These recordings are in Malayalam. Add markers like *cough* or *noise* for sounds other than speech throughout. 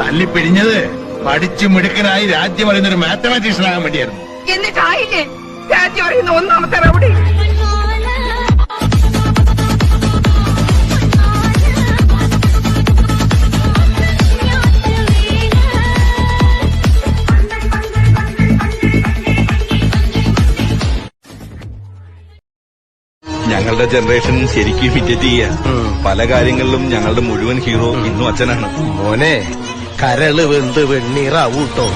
തല്ലിപ്പിഴിഞ്ഞത് പഠിച്ചു മിടുക്കനായി രാജ്യം അറിയുന്ന ഒരു മാത്തമാറ്റീഷ്യൻ ആകാൻ വേണ്ടിയായിരുന്നു. എന്നിട്ടായില്ലേ? രാജ്യം അറിയുന്ന ഒന്നാമത്തെ റൗഡി. ഞങ്ങളുടെ ജനറേഷൻ ശരിക്കും ഫിറ്റ് ചെയ്യുക പല കാര്യങ്ങളിലും ഞങ്ങളുടെ മുഴുവൻ ഹീറോ ഇന്നും അച്ഛനാണ്. മോനെ കരൾ വെന്ത് വെണ്ണീറാവൂട്ടോ.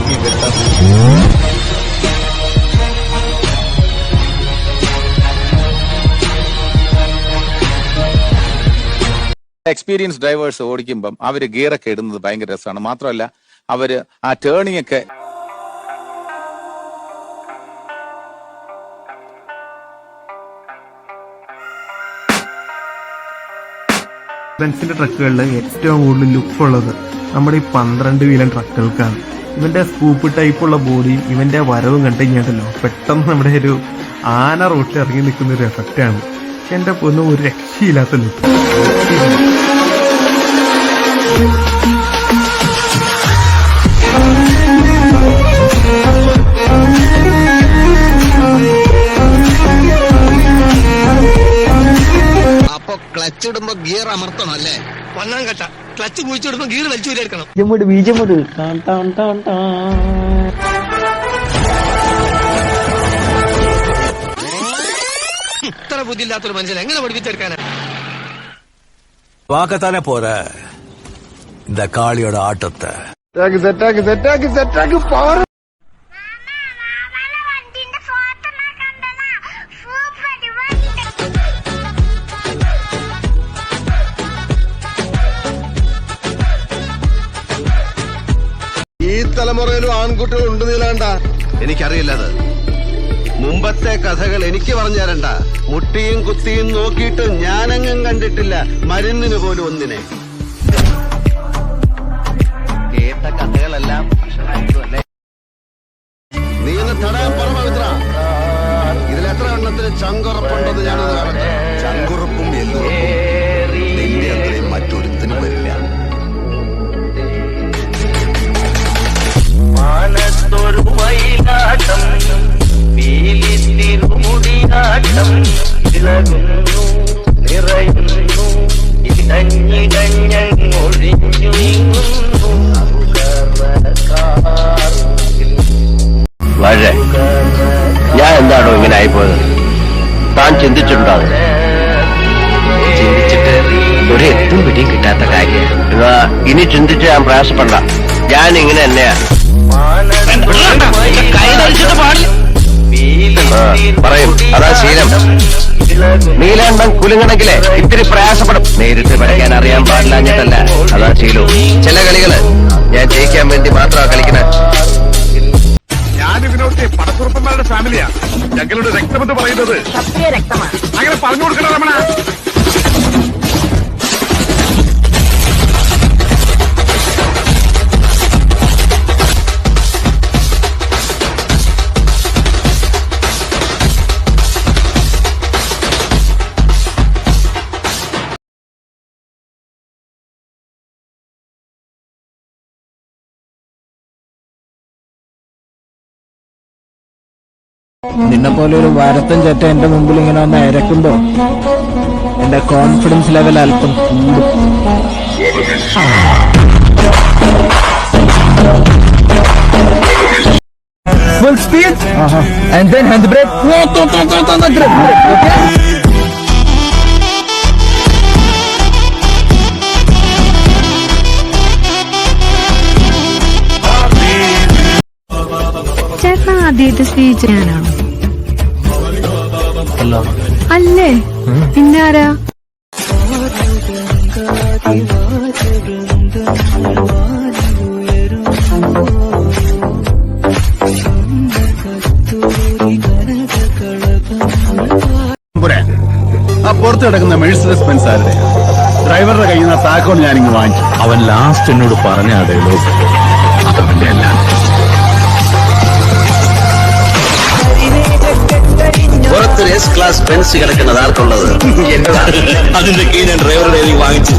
എക്സ്പീരിയൻസ് ഡ്രൈവേഴ്സ് ഓടിക്കുമ്പം അവർ ഗിയറൊക്കെ ഇടുന്നത് ഭയങ്കര രസമാണ്. മാത്രമല്ല അവർ ആ ടേണിംഗ് ഒക്കെ ബെൻസിന്റെ ട്രക്കുകളിൽ ഏറ്റവും കൂടുതൽ ലുക്ക് ഉള്ളത് നമ്മുടെ ഈ പന്ത്രണ്ട് വീലൻ ട്രക്കുകൾക്കാണ് ഇവന്റെ സ്കൂപ്പ് ടൈപ്പുള്ള ബോഡി ഇവന്റെ വരവും കണ്ടു കഴിഞ്ഞാണ്ടല്ലോ പെട്ടെന്ന് നമ്മുടെ ഒരു ആന റോട്ടിൽ ഇറങ്ങി നിൽക്കുന്ന ഒരു എഫക്റ്റ് ആണ്. എന്റെ പൊന്നും ഒരു രക്ഷയില്ലാത്ത ലുക്ക് ക്ലച്ച് ഇടുമ്പോ ഗിയർ അമർത്തണം അല്ലേ ഒന്നാം ഘട്ട ക്ലച്ച് കുഴിച്ചിടുമ്പോ ഗീർ വലിച്ചു എടുക്കണം ഇത്ര ബുദ്ധിയില്ലാത്തൊരു മനുഷ്യൻ എങ്ങനെ പഠിപ്പിച്ചെടുക്കാനാ பார்க்கத்தானே போற இந்த காளியோட ஆட்டத்தை ഈ തലമുറയിലും ആൺകുട്ടികൾ ഉണ്ട് നീലാണ്ട. എനിക്കറിയില്ല അത്. മുമ്പത്തെ കഥകൾ എനിക്ക് പറഞ്ഞു തരണ്ട. മുട്ടിയും കുത്തിയും നോക്കിയിട്ട് ഞാനെങ്ങും കണ്ടിട്ടില്ല മരുന്നിന് പോലും ഒന്നിനെ. കേട്ട കഥകളെല്ലാം നീ ഒന്ന് തടയാൻ പറ പവിത്ര. ഇതിൽ എത്ര എണ്ണത്തിന് ചങ്കുറപ്പുണ്ടെന്ന് പീലിത്തിരുമുടിയാട്ടം ഇളകുന്നു നിറയുന്നു ഇടഞ്ഞിടഞ്ഞൊഴിഞ്ഞു വളരെ ഞാൻ എന്താണോ ഇങ്ങനെ ആയിപ്പോയത്? താൻ ചിന്തിച്ചിട്ടുണ്ടോ? ചിന്തിച്ചിട്ട് ഒരു എത്തും പിടിയും കിട്ടാത്ത കാര്യം. ഇനി ചിന്തിച്ച് ഞാൻ പ്രയാസപ്പെടണ്ട. ഞാൻ ഇങ്ങനെ തന്നെയാ. പറയും. അതാ ശീലം. നീലാണ്ടം കുലുങ്ങണമെങ്കിലേ ഇത്തിരി പ്രയാസപ്പെടും. നേരിട്ട് പഠിക്കാൻ അറിയാൻ പാടില്ലാഞ്ഞിട്ടല്ല അതാ ശീലവും ചില കളികൾ ഞാൻ ജയിക്കാൻ വേണ്ടി മാത്രമാ കളിക്കണേ ഞാൻ ഇതിനോട്ട് പടക്കുറുപ്പന്മാരുടെ ഫാമിലിയാ. ഞങ്ങളുടെ രക്തമെന്ന് പറയുന്നത് അങ്ങനെ പറഞ്ഞു കൊടുക്കണം രമണ. നിന്നെ പോലെ ഒരു വരത്തൻ ചേട്ട എന്റെ മുമ്പിൽ ഇങ്ങനെ വന്ന് അരക്കുമ്പോ എന്റെ കോൺഫിഡൻസ് ലെവൽ അല്പം കൂടും. Full speed and then hand brake ചേട്ടൻ ആദ്യമായിട്ട് സ്പീച്ച് ചെയ്യാനാണോ അല്ലേ? പിന്നെ ആരാ? ആ പുറത്ത് കിടക്കുന്ന മെഴ്സിഡസ് ബെൻസ് ആരുടെ? ഡ്രൈവറുടെ കയ്യിൽ നിന്ന് താക്കോൽ ഞാനിങ്ങ് വാങ്ങിച്ചു അവൻ ലാസ്റ്റ് എന്നോട് പറഞ്ഞ ഡയലോഗ് ക്ലാസ് ബെൻസ് കിടക്കുന്നത് ആർക്കുള്ളത് എന്താ അതിന്റെ കീ ഞാൻ ഡ്രൈവറുടെ എനിക്ക് വാങ്ങിച്ചു.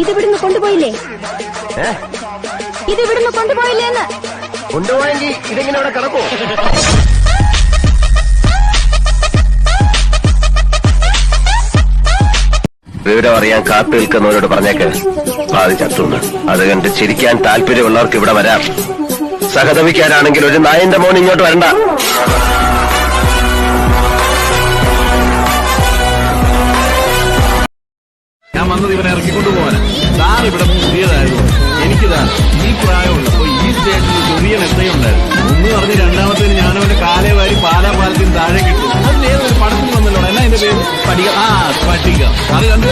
ഇതിവിടുന്ന് കൊണ്ടുപോയില്ലേ? ഇതിവിടുന്ന് കൊണ്ടുപോയില്ലേ എന്ന്? കൊണ്ടുപോയെങ്കിൽ ഇതെങ്ങനെ അവിടെ കിടക്കുമോ വിവരം അറിയാൻ കാത്തു നിൽക്കുന്നവരോട് പറഞ്ഞേക്ക്. ആദ്യ ചത്തുന്ന്. അത് കണ്ട് ചിരിക്കാൻ താല്പര്യമുള്ളവർക്ക് ഇവിടെ വരാം. സഹതപിക്കാനാണെങ്കിൽ ഒരു നായന്റെ മോൻ ഇങ്ങോട്ട് വരണ്ട. വന്നത് ഇവനെ ഇറക്കിക്കൊണ്ട് പോകാനാ. സാർ ഇവിടെ പുതിയതായിരുന്നു. എനിക്കിതാ ഈ പ്രായമുള്ളപ്പോ ഈ സ്റ്റേഷനിൽ ചെറിയ നെത്തയുണ്ടായിരുന്നു ഒന്ന് പറഞ്ഞ് രണ്ടാമത്തേന് ഞാനവന്റെ കാലേ വാരി പാലാ പാലത്തിന് താഴെ കിട്ടും അത് നേരെ ഒരു പടത്തിൽ വന്നല്ലോ. എന്നാ എന്റെ പേര്? പഠിക ആ പഠിക്ക അത് കണ്ടു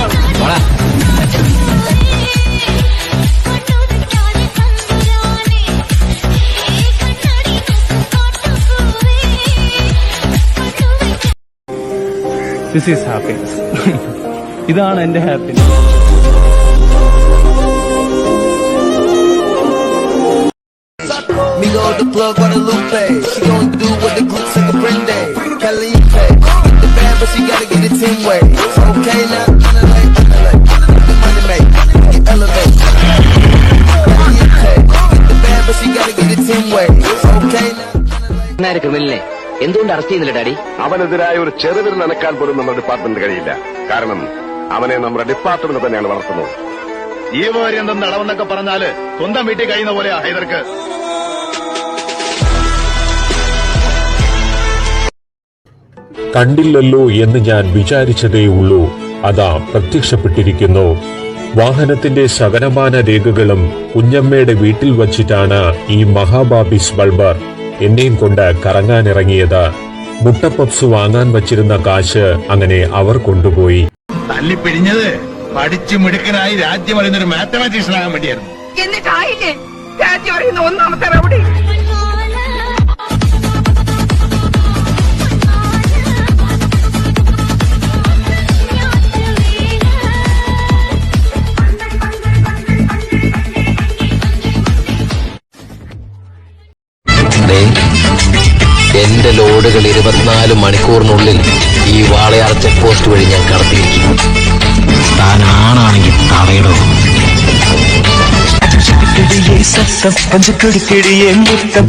This is happiness. *laughs* ഇതാണ് എന്റെ happiness Me go the plug on the Lupe. She gon' do what the group say Prende. Caliente. Get the bad, but she gotta get it team way. It's okay now. Underlay, underlay. The money make. Get elevate. Caliente. Get the bad, but she gotta get it team way. It's okay now. ക്രിമിനലിനെ എന്തുകൊണ്ട് അറസ്റ്റ് ചെയ്യുന്നില്ല ഡാഡി അവനെതിരായ ഒരു ചെറുവിൽ നനക്കാൻ പോലും നമ്മുടെ ഡിപ്പാർട്ട്മെന്റ് കഴിയില്ല കാരണം അവനെ നമ്മുടെ ഡിപ്പാർട്ട്മെന്റ് തന്നെയാണ് വളർത്തുന്നത്. ഈ മാതിരി എന്തെന്ന് അളവെന്നൊക്കെ പറഞ്ഞാൽ സ്വന്തം വീട്ടിൽ കഴിയുന്ന പോലെയാ ഹൈദർക്ക്. കണ്ടില്ലല്ലോ എന്ന് ഞാൻ വിചാരിച്ചതേയുള്ളൂ അതാ പ്രത്യക്ഷപ്പെട്ടിരിക്കുന്നു. വാഹനത്തിന്റെ ശകനമാന രേഖകളും കുഞ്ഞമ്മയുടെ വീട്ടിൽ വച്ചിട്ടാണ് ഈ മഹാബാബിസ് ബൾബർ എന്നെയും കൊണ്ട് കറങ്ങാനിറങ്ങിയത്. മുട്ടപ്പപ്സ് വാങ്ങാൻ വച്ചിരുന്ന കാശ് അങ്ങനെ അവർ കൊണ്ടുപോയി. തല്ലിപ്പിഴിഞ്ഞത് പഠിച്ചു മിടുക്കനായി രാജ്യം അറിയുന്ന ഒരു മാത്തമാറ്റീഷ്യൻ ആകാൻ വേണ്ടിയായിരുന്നു. എന്നിട്ടായില്ലേ? രാജ്യം അറിയുന്ന ഒന്നാമത്തെ റൗഡി. എന്റെ ലോഡുകൾ ഇരുപത്തിനാല് മണിക്കൂറിനുള്ളിൽ ഈ വാളയാർ ചെക്ക് പോസ്റ്റ് വഴി ഞാൻ കടത്തിയിരിക്കും താൻ ആണാണെങ്കിൽ തടയടോ പഞ്ചക്കടിക്കടിയെ മുത്തം.